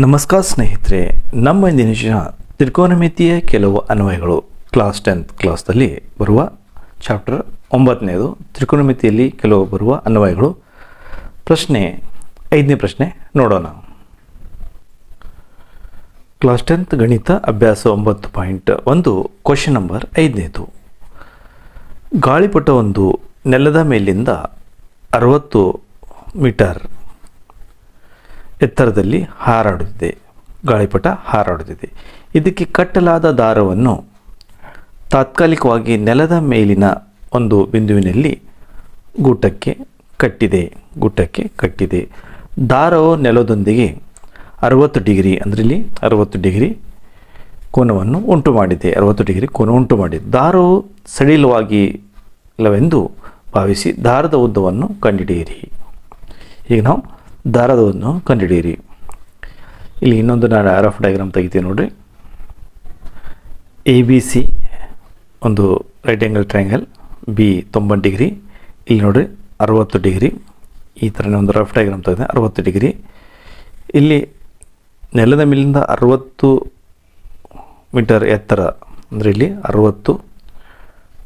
ನಮಸ್ಕಾರ ಸ್ನೇಹಿತರೆ, ನಮ್ಮ ಇಂದಿನ ತ್ರಿಕೋನಮಿತಿಯ ಕೆಲವು ಅನ್ವಯಗಳು. ಕ್ಲಾಸ್ ಟೆಂತ್ ಕ್ಲಾಸ್ದಲ್ಲಿ ಬರುವ ಚಾಪ್ಟರ್ ಒಂಬತ್ತನೇದು ತ್ರಿಕೋನಮಿತಿಯಲ್ಲಿ ಕೆಲವು ಬರುವ ಅನ್ವಯಗಳು. ಪ್ರಶ್ನೆ, ಐದನೇ ಪ್ರಶ್ನೆ ನೋಡೋಣ. ಕ್ಲಾಸ್ ಟೆಂತ್ ಗಣಿತ ಅಭ್ಯಾಸ ಒಂಬತ್ತು ಪಾಯಿಂಟ್ ಒಂದು ಕ್ವಶನ್ ನಂಬರ್ ಐದನೇದು. ಗಾಳಿಪಟವೊಂದು ನೆಲದ ಮೇಲಿಂದ ಅರವತ್ತು ಮೀಟರ್ ಎತ್ತರದಲ್ಲಿ ಹಾರಾಡುತ್ತಿದೆ, ಗಾಳಿಪಟ ಹಾರಾಡುತ್ತಿದೆ. ಇದಕ್ಕೆ ಕಟ್ಟಲಾದ ದಾರವನ್ನು ತಾತ್ಕಾಲಿಕವಾಗಿ ನೆಲದ ಮೇಲಿನ ಒಂದು ಬಿಂದುವಿನಲ್ಲಿ ಗೂಟಕ್ಕೆ ಕಟ್ಟಿದೆ ಗೂಟಕ್ಕೆ ಕಟ್ಟಿದೆ. ದಾರವು ನೆಲದೊಂದಿಗೆ ಅರವತ್ತು ಡಿಗ್ರಿ ಇಲ್ಲಿ ಅರವತ್ತು ಡಿಗ್ರಿ ಕೋನವನ್ನು ಉಂಟು ಮಾಡಿದೆ, ಅರವತ್ತು ಡಿಗ್ರಿ ಕೋನ ಉಂಟು ಮಾಡಿದೆ. ದಾರವು ಸಡಿಲವಾಗಿ ಇಲ್ಲವೆಂದು ಭಾವಿಸಿ ದಾರದ ಉದ್ದವನ್ನು ಕಂಡುಹಿಡಿಯಿರಿ ಈಗ ನಾವು ದಾರದ ಉದ್ದವನ್ನು ಕಂಡುಹಿಡಿಯಿರಿ. ಇಲ್ಲಿ ಇನ್ನೊಂದು ನಾನು ರಫ್ ಡಯಾಗ್ರಾಮ್ ತೆಗಿತೀನಿ ನೋಡಿರಿ. ಎ ಬಿ ಸಿ ಒಂದು ರೈಟ್ ಆ್ಯಂಗಲ್ ಟ್ರಯಾಂಗಲ್ ಬಿ ತೊಂಬತ್ತು ಡಿಗ್ರಿ, ಇಲ್ಲಿ ನೋಡಿರಿ ಅರವತ್ತು ಡಿಗ್ರಿ. ಈ ಥರನೇ ಒಂದು ರಫ್ ಡಯಾಗ್ರಾಮ್ ತೆಗೆದೆ ಅರವತ್ತು ಡಿಗ್ರಿ. ಇಲ್ಲಿ ನೆಲದ ಮೇಲಿಂದ ಅರವತ್ತು ಮೀಟರ್ ಎತ್ತರ, ಅಂದರೆ ಇಲ್ಲಿ ಅರವತ್ತು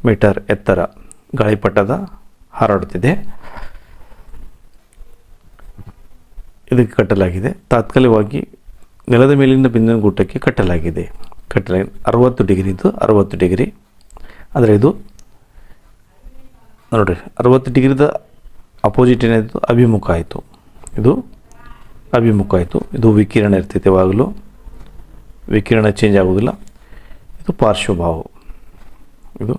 ಮೀಟರ್ ಎತ್ತರ ಗಾಳಿಪಟದ ಹಾರಾಡುತ್ತಿದೆ. ಇದಕ್ಕೆ ಕಟ್ಟಲಾಗಿದೆ. ತಾತ್ಕಾಲಿಕವಾಗಿ ನೆಲದ ಮೇಲಿನ ಬಿಂದಿನ ಗೂಟಕ್ಕೆ ಕಟ್ಟಲಾಗಿದೆ. ಕಟ್ಟಲಾಗಿದೆ ಅರವತ್ತು ಡಿಗ್ರಿ ಇದು, ಅರವತ್ತು ಡಿಗ್ರಿ. ಅಂದರೆ ಇದು ನೋಡಿರಿ, ಅರವತ್ತು ಡಿಗ್ರಿದ ಅಪೋಸಿಟ್ ಏನಾಯಿತು? ಅಭಿಮುಖ ಆಯಿತು. ಇದು ಅಭಿಮುಖ ಆಯಿತು. ಇದು ವಿಕಿರಣ ಇರ್ತೈತೆ ಯಾವಾಗಲೂ. ವಿಕಿರಣ ಚೇಂಜ್ ಆಗೋದಿಲ್ಲ. ಇದು ಪಾರ್ಶ್ವಭಾವ ಇದು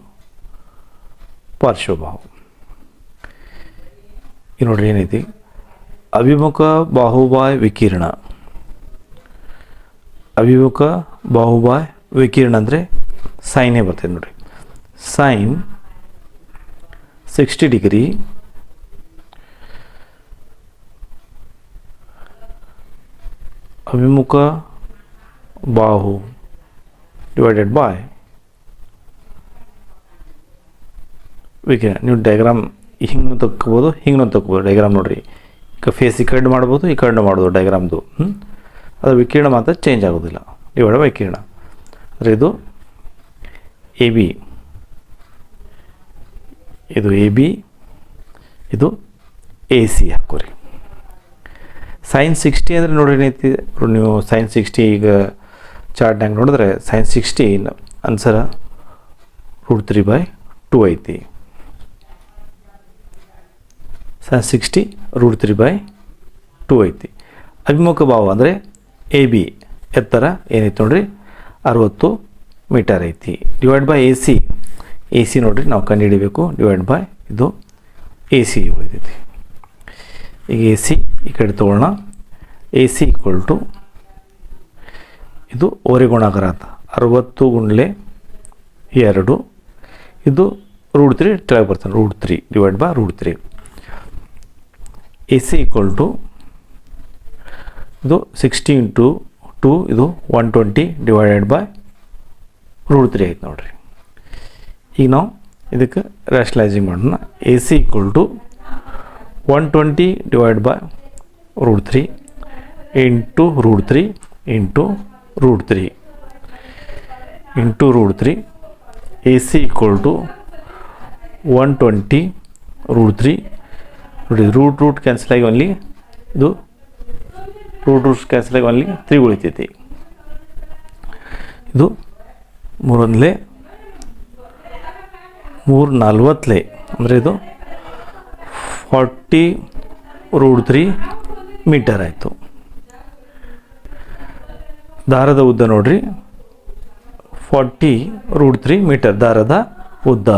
ಪಾರ್ಶ್ವಭಾವ ಈ ನೋಡ್ರಿ ಏನೈತಿ ಅಭಿಮುಖ ಬಾಹುಬಾಯ್ ವಿಕಿರಣ. ಅಭಿಮುಖ ಬಾಹುಬಾಯ್ ವಿಕಿರಣ ಅಂದರೆ ಸೈನೇ ಬರ್ತದೆ ನೋಡಿ ಸೈನ್ ಸಿಕ್ಸ್ಟಿ ಡಿಗ್ರಿ ಅಭಿಮುಖ ಬಾಹು ಡಿವೈಡೆಡ್ ಬಾಯ್ ವಿಕಿರಣ. ನೀವು ಡಯಾಗ್ರಾಮ್ ಹಿಂಗೆ ತಕ್ಕೋಬೋದು ಹಿಂಗೆ ತಕ್ಕೋಬೋದು ಡಯಾಗ್ರಾಮ್ ನೋಡ್ರಿ. ಫೇಸ್ ಈ ಕಡೆ ಮಾಡ್ಬೋದು, ಈ ಕಡೆ ಮಾಡ್ಬೋದು ಡಯಾಗ್ರಾಮ್ದು ಹ್ಞೂ ಅದು ವಿಕಿರಣ ಮಾತ್ರ ಚೇಂಜ್ ಆಗೋದಿಲ್ಲ. ಬೈ ವಿಕಿರಣ. ಅಂದರೆ ಇದು ಎ ಬಿ ಇದು ಎ ಬಿ ಇದು ಎ ಸಿ ಹಾಕೋರಿ. ಸೈನ್ ಸಿಕ್ಸ್ಟಿ ಅಂದರೆ ನೋಡ್ರಿ ಏನೈತಿ? ನೀವು ಸೈನ್ ಸಿಕ್ಸ್ಟಿ ಈಗ ಚಾರ್ಟ್ನಾಗ ನೋಡಿದ್ರೆ sine sixty answer root three by two ಐತಿ. Sixty root three by two ಐತಿ. ಅಭಿಮುಖ ಭಾವ ಅಂದರೆ ಎ ಬಿ ಎತ್ತರ ಏನೈತೆ ನೋಡ್ರಿ? ಅರವತ್ತು ಮೀಟರ್ ಐತಿ. Divide by A C A C ನೋಡ್ರಿ ನಾವು ಕಂಡುಹಿಡಿಬೇಕು ಡಿವೈಡ್ ಬೈ ಇದು ಎ ಸಿ ಉಳಿದೈತಿ ಈಗ ಎ ಸಿ ಈ ಕಡೆ ತೊಗೊಳ್ಳೋಣ. ಎ ಸಿ ಈಕ್ವಲ್ ಟು ಇದು ಓರೆ ಗುಣಾಕಾರ ಅಂತ. ಅರವತ್ತು ಗುಂಡ್ಲೆ ಎರಡು. ಇದು ರೂಟ್ ತ್ರೀ ಕೆಳಗೆ ಬರ್ತಾನೆ root three divide by root three A C equal to ಇದು ಸಿಕ್ಸ್ಟಿ ಇಂಟು ಟು ಇದು one twenty divided by root three ಐತೆ ನೋಡಿರಿ. ಈಗ ನಾವು ಇದಕ್ಕೆ ರ್ಯಾಷನಲೈಸಿಂಗ್ ಮಾಡೋಣ. A C equal to one twenty divide by root three into root three into root three into root three A C equal to one twenty root three ನೋಡಿ root root cancel ಆಗಿ only ಇದು root roots cancel ಆಗಿ only three ಉಳಿತೈತಿ. ಇದು ಮೂರೊಂದಲೇ ಮೂರು ನಲ್ವತ್ತಲೇ ಅಂದರೆ ಇದು forty root three metre ಆಯಿತು. ದಾರದ ಉದ್ದ ನೋಡ್ರಿ ಫಾರ್ಟಿ ರೂಟ್ ತ್ರೀ ಮೀಟರ್ ದಾರದ ಉದ್ದ.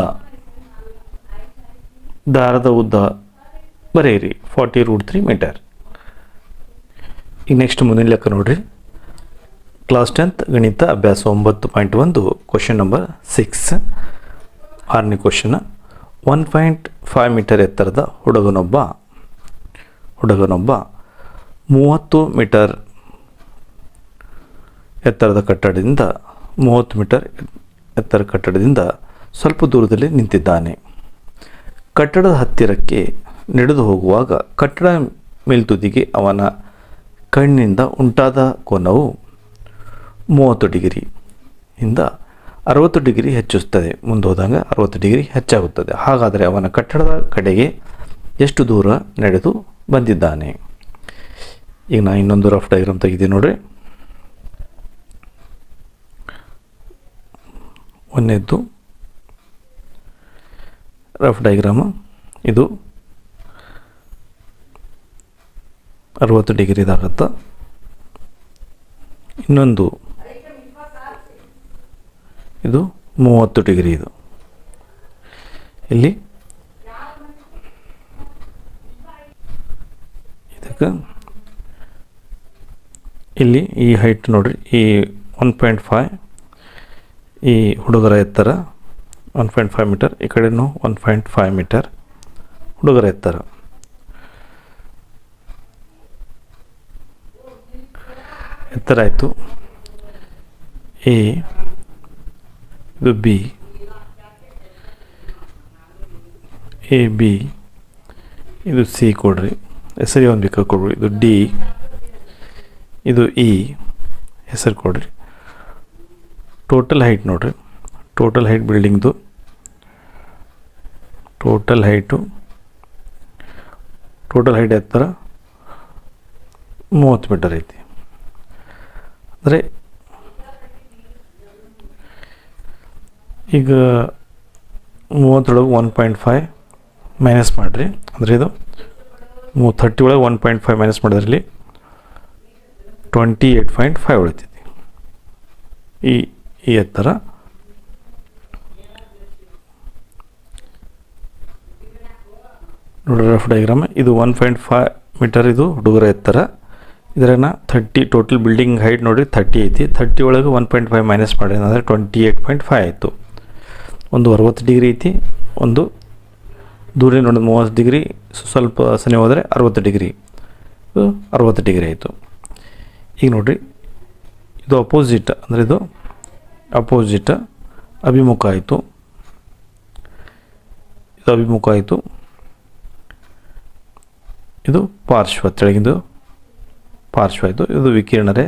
ದಾರದ ಉದ್ದ ಬರೆಯಿರಿ ಫಾರ್ಟಿ ರೂಟ್ ತ್ರೀ ಮೀಟರ್ ಈಗ ನೆಕ್ಸ್ಟ್ ಮುಂದಿನ ಲೆಕ್ಕ ನೋಡಿರಿ. ಕ್ಲಾಸ್ ಟೆಂತ್ ಗಣಿತ ಅಭ್ಯಾಸ ಒಂಬತ್ತು ಪಾಯಿಂಟ್ ಒಂದು ಕ್ವಶನ್ ನಂಬರ್ ಸಿಕ್ಸ್ ಆರನೇ question one point five metre ಎತ್ತರದ ಹುಡುಗನೊಬ್ಬ. ಹುಡುಗನೊಬ್ಬ ಮೂವತ್ತು ಮೀಟರ್ ಎತ್ತರದ ಕಟ್ಟಡದಿಂದ, ಮೂವತ್ತು ಮೀಟರ್ ಎತ್ತರ ಕಟ್ಟಡದಿಂದ ಸ್ವಲ್ಪ ದೂರದಲ್ಲಿ ನಿಂತಿದ್ದಾನೆ. ಕಟ್ಟಡದ ಹತ್ತಿರಕ್ಕೆ ನಡೆದು ಹೋಗುವಾಗ ಕಟ್ಟಡ ಮೇಲ್ತುದಿಗೆ ಅವನ ಕಣ್ಣಿಂದ ಉಂಟಾದ ಕೋನವು ಮೂವತ್ತು ಡಿಗ್ರಿ ಇಂದ ಅರವತ್ತು ಡಿಗ್ರಿ ಹೆಚ್ಚಿಸುತ್ತದೆ. ಮುಂದೋದಾಗ ಅರವತ್ತು ಡಿಗ್ರಿ ಹೆಚ್ಚಾಗುತ್ತದೆ. ಹಾಗಾದರೆ ಅವನ ಕಟ್ಟಡದ ಕಡೆಗೆ ಎಷ್ಟು ದೂರ ನಡೆದು ಬಂದಿದ್ದಾನೆ? ಈಗ ನಾನು ಇನ್ನೊಂದು ರಫ್ ಡೈಗ್ರಾಮ್ ತೆಗಿದ್ದೀನಿ ನೋಡ್ರಿ. ಒಂದನೇದ್ದು ರಫ್ ಡೈಗ್ರಾಮ್ ಇದು ಅರವತ್ತು ಡಿಗ್ರಿದಾಗತ್ತ ಇನ್ನೊಂದು ಇದು ಮೂವತ್ತು ಡಿಗ್ರಿ ಇದು. ಇಲ್ಲಿ ಇದಕ್ಕೆ ಇಲ್ಲಿ ಈ ಹೈಟ್ ನೋಡಿರಿ, ಈ ಒನ್ ಪಾಯಿಂಟ್ ಫೈವ್ ಈ ಹುಡುಗರ ಎತ್ತರ ಒನ್ ಪಾಯಿಂಟ್ ಫೈವ್ ಮೀಟರ್ ಈ ಕಡೆನೂ ಒನ್ ಪಾಯಿಂಟ್ ಫೈವ್ ಮೀಟರ್ ಹುಡುಗರ ಎತ್ತರ. ಎತ್ತರ ಆಯಿತು. ಎ, ಇದು ಬಿ. ಎ, ಬಿ, ಇದು ಸಿ ಕೊಡ್ರಿ. ಹೆಸರು ಒಂದು ಬೇಕಾದ್ರೆ ಕೊಡ್ರಿ. ಇದು ಡಿ, ಇದು ಇ, ಹೆಸರು ಕೊಡ್ರಿ. ಟೋಟಲ್ ಹೈಟ್ ನೋಡ್ರಿ. Total height ಬಿಲ್ಡಿಂಗ್ದು. Total height. Total height ಎತ್ತರ ಮೂವತ್ತು ಮೀಟರ್ ಐತಿ. ಅಂದರೆ ಈಗ ಮೂವತ್ತರೊಳಗೆ ಒನ್ ಪಾಯಿಂಟ್ ಫೈವ್ ಮೈನಸ್ ಮಾಡಿರಿ. ಅಂದರೆ ಇದು ಮೂ ಥರ್ಟಿ ಒಳಗೆ ಒನ್ ಪಾಯಿಂಟ್ ಫೈವ್ ಮೈನಸ್ ಮಾಡಿದ್ರಲ್ಲಿ ಟ್ವೆಂಟಿ ಏಟ್ ಪಾಯಿಂಟ್ ಫೈವ್ ಉಳಿತೈತಿ. ಈ ಈ ಎತ್ತರ. ನೋಡ್ರಿ ರಫ್ ಡಯಾಗ್ರಾಮ್ ಇದು ಒನ್ ಪಾಯಿಂಟ್ ಫೈವ್ ಮೀಟರ್ ಇದು ಹುಡುಗರ ಎತ್ತರ. ಇದರನ್ನ ಥರ್ಟಿ ಟೋಟಲ್ ಬಿಲ್ಡಿಂಗ್ ಹೈಟ್ ನೋಡಿರಿ ಥರ್ಟಿ ಐತಿ. ಥರ್ಟಿ ಒಳಗೆ ಒನ್ ಪಾಯಿಂಟ್ ಫೈವ್ ಮೈನಸ್ ಮಾಡಿ ಅಂದರೆ ಟ್ವೆಂಟಿ ಏಯ್ಟ್ ಪಾಯಿಂಟ್ ಫೈವ್ ಆಯಿತು. ಒಂದು ಅರವತ್ತು ಡಿಗ್ರಿ ಐತಿ. ಒಂದು ದೂರ ನೋಡಿದ ಮೂವತ್ತು ಡಿಗ್ರಿ ಸ್ವಲ್ಪ ಸನಿ ಹೋದರೆ ಅರವತ್ತು ಡಿಗ್ರಿ ಅರವತ್ತು ಡಿಗ್ರಿ ಆಯಿತು. ಈಗ ನೋಡಿರಿ, ಇದು ಅಪೋಸಿಟ್ ಅಂದರೆ ಇದು ಅಪೋಸಿಟ್ ಅಭಿಮುಖ ಆಯಿತು. ಇದು ಅಭಿಮುಖ ಆಯಿತು. ಇದು ಪಾರ್ಶ್ವ ತೆಳಗಿಂದು ಪಾರ್ಶ್ವ ಇದು ಇದು ವಿಕಿರಣರೆ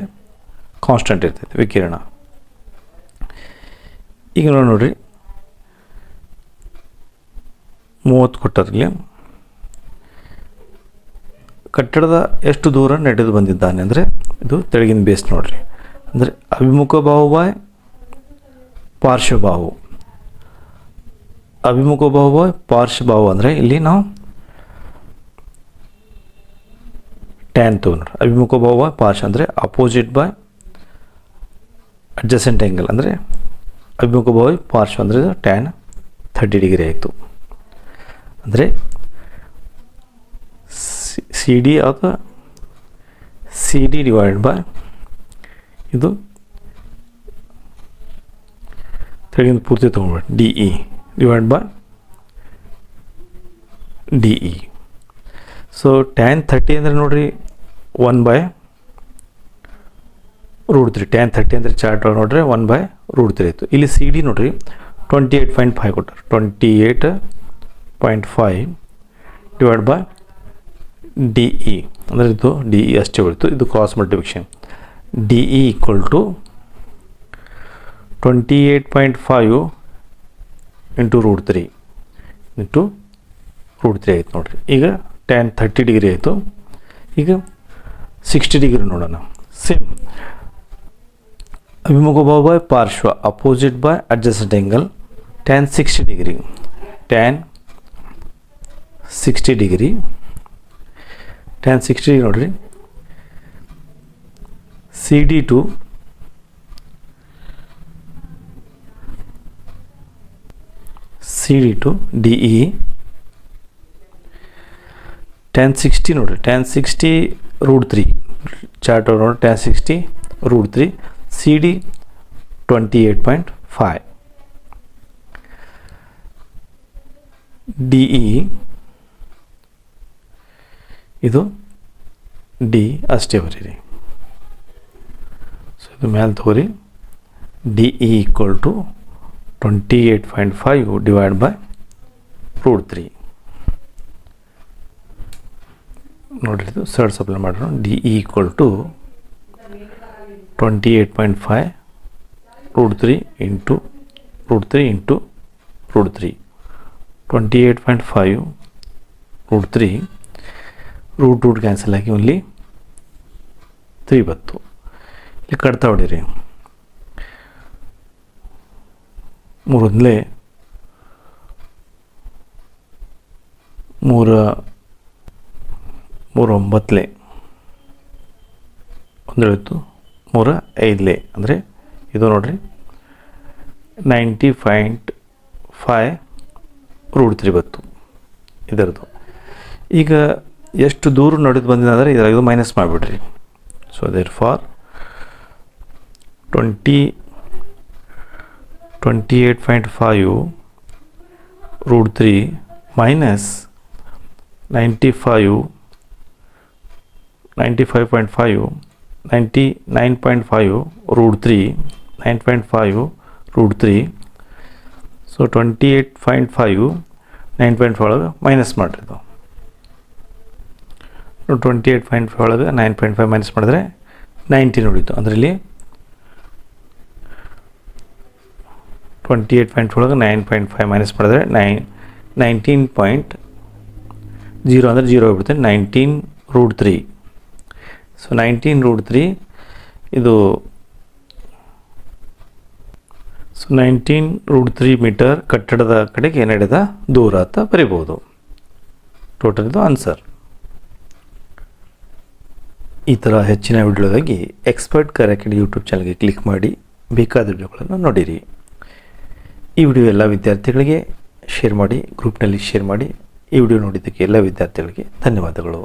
ಕಾನ್ಸ್ಟೆಂಟ್ ಇರ್ತೈತೆ, ವಿಕಿರಣ. ಈಗ ನೋಡಿ, ನೋಡ್ರಿ. ಮೂವತ್ತು ಕೊಟ್ಟರಲ್ಲಿ ಕಟ್ಟಡದ ಎಷ್ಟು ದೂರ ನಡೆದು ಬಂದಿದ್ದಾನೆ ಅಂದರೆ ಇದು ತೆಳಗಿನ ಬೇಸ್ ನೋಡ್ರಿ. ಅಂದರೆ ಅಭಿಮುಖ ಬಾಹು ಬಾಯ್ ಪಾರ್ಶ್ವ ಬಾಹು. ಅಭಿಮುಖ ಬಾಹು ಬಾಯ್ ಪಾರ್ಶ್ವ ಬಾಹು ಅಂದರೆ ಇಲ್ಲಿ ನಾವು ಟ್ಯಾನ್ ತೊಗೊಂಡ್ರಿ ಅಭಿಮುಖ ಭಾವ ಪಾರ್ಶ್ ಅಂದರೆ ಅಪೋಸಿಟ್ ಬೈ ಅಡ್ಜಸೆಂಟ್ ಆ್ಯಂಗಲ್ ಅಂದರೆ ಅಭಿಮುಖ ಬಾಹು ಪಾರ್ಶ್ವ ಅಂದರೆ ಟ್ಯಾನ್ ಥರ್ಟಿ ಡಿಗ್ರಿ ಆಯಿತು. ಅಂದರೆ ಸಿ ಡಿ ಅಥವಾ ಸಿ ಡಿ ಡಿವೈಡ್ ಬೈ ಇದು ತೆಗಿನ ಪೂರ್ತಿ ತೊಗೊಂಡ್ಬಿಡಿ D E divide by D E so tan thirty ಅಂದರೆ ನೋಡಿರಿ one by root three tan thirty ಅಂದರೆ ಚಾರ್ಟ್ ನೋಡ್ರಿ ಒನ್ ಬೈ ರೂಟ್ ತ್ರೀ ಆಯಿತು. ಇಲ್ಲಿ ಸಿ ಡಿ ನೋಡ್ರಿ ಟ್ವೆಂಟಿ ಏಯ್ಟ್ ಪಾಯಿಂಟ್ ಫೈವ್ ಕೊಟ್ಟರು twenty eight point five divide by D E ಅಂದರೆ ಇದು ಡಿ ಇ ಅಷ್ಟೇ ಉಳಿತು ಇದು cross multiplication D E equal to twenty eight point five into root three into root three ಆಯ್ತು ನೋಡಿರಿ. ಈಗ ಟೆನ್ ಥರ್ಟಿ ಡಿಗ್ರಿ ಆಯಿತು. ಈಗ ಸಿಕ್ಸ್ಟಿ ಡಿಗ್ರಿ ನೋಡೋಣ. ಸೇಮ್ ಅಭಿಮುಖ ಭಾವ ಬೈ ಪಾರ್ಶ್ವ opposite by adjacent angle tan sixty degree tan sixty degree tan sixty ನೋಡ್ರಿ. C D to C D to D E tan sixty ನೋಡಿರಿ. Tan sixty root three chart ನೋಡಿ tan sixty root three C D twenty eight point five D E ಇದು D ಅಷ್ಟೇ ಬರೀರಿ so ಇದು ಮೇಲೆ ತಗೋರಿ. D E equal to twenty eight point five divide by root three ನೋಡಿದ್ದು surd supply ಮಾಡೋಣ D equal to twenty eight point five root three into root three into root three twenty eight point five root three root root cancel ಆಗಿ only three ಬತ್ತು ಇಲ್ಲಿ ಕಟ್ತಾ ಹೊಡೀರಿ. ಮೂರೊಂದಲೇ ಮೂರ ಮೂರು ಒಂಬತ್ತಲೆ ಒಂದು ಹೇಳ್ತು ಮೂರ ಐದಲೆ ಅಂದರೆ ಇದು ನೋಡಿರಿ. Ninety point five root three ಬತ್ತು ಇದರದ್ದು. ಈಗ ಎಷ್ಟು ದೂರ ನಡೆದು ಬಂದಿದೆ ಅಂದರೆ ಇದು minus ಮಾಡಿಬಿಡ್ರಿ. So therefore twenty twenty eight point five root three minus ninety five 95.5, 99.5 root 3, 9.5 root 3. So 28.5, 9.5 ಒಳಗೆ ಮೈನಸ್ ಮಾಡಿರಿ ನಾವು ಟ್ವೆಂಟಿ ಏಟ್ ಪಾಯಿಂಟ್ ಫೈವ್ ಒಳಗೆ ನೈನ್ ಪಾಯಿಂಟ್ ಫೈವ್ ಮೈನಸ್ ಮಾಡಿದ್ರೆ ನೈಂಟೀನ್ ಉಳಿತು. ಅದರಲ್ಲಿ ಟ್ವೆಂಟಿ ಏಟ್ ಪಾಯಿಂಟ್ ಒಳಗೆ ನೈನ್ ಪಾಯಿಂಟ್ ಫೈವ್ ಮೈನಸ್ ಮಾಡಿದ್ರೆ nine nineteen point zero ಅಂದರೆ ಜೀರೋ ಹೋಗ್ಬಿಡ್ತೀನಿ nineteen root three so nineteen root three ಇದು so nineteen root three metre ಕಟ್ಟಡದ ಕಡೆಗೆ ನಡೆದ ದೂರ ಅಂತ ಬರಿಬೋದು ಟೋಟಲ್ ಇದು ಆನ್ಸರ್ ಈ ಥರ ಹೆಚ್ಚಿನ ವಿಡಿಯೋಗಾಗಿ ಎಕ್ಸ್ಪರ್ಟ್ ಕರೆಕ್ಟ್ ಯೂಟ್ಯೂಬ್ ಚಾನಲ್ಗೆ ಕ್ಲಿಕ್ ಮಾಡಿ ಬೇಕಾದ ವಿಡಿಯೋಗಳನ್ನು ನೋಡಿರಿ. ಈ ವಿಡಿಯೋ ಎಲ್ಲ ವಿದ್ಯಾರ್ಥಿಗಳಿಗೆ ಶೇರ್ ಮಾಡಿ ಗ್ರೂಪ್ನಲ್ಲಿ ಶೇರ್ ಮಾಡಿ ಈ ವಿಡಿಯೋ ನೋಡಿದ್ದಕ್ಕೆ ಎಲ್ಲ ವಿದ್ಯಾರ್ಥಿಗಳಿಗೆ ಧನ್ಯವಾದಗಳು.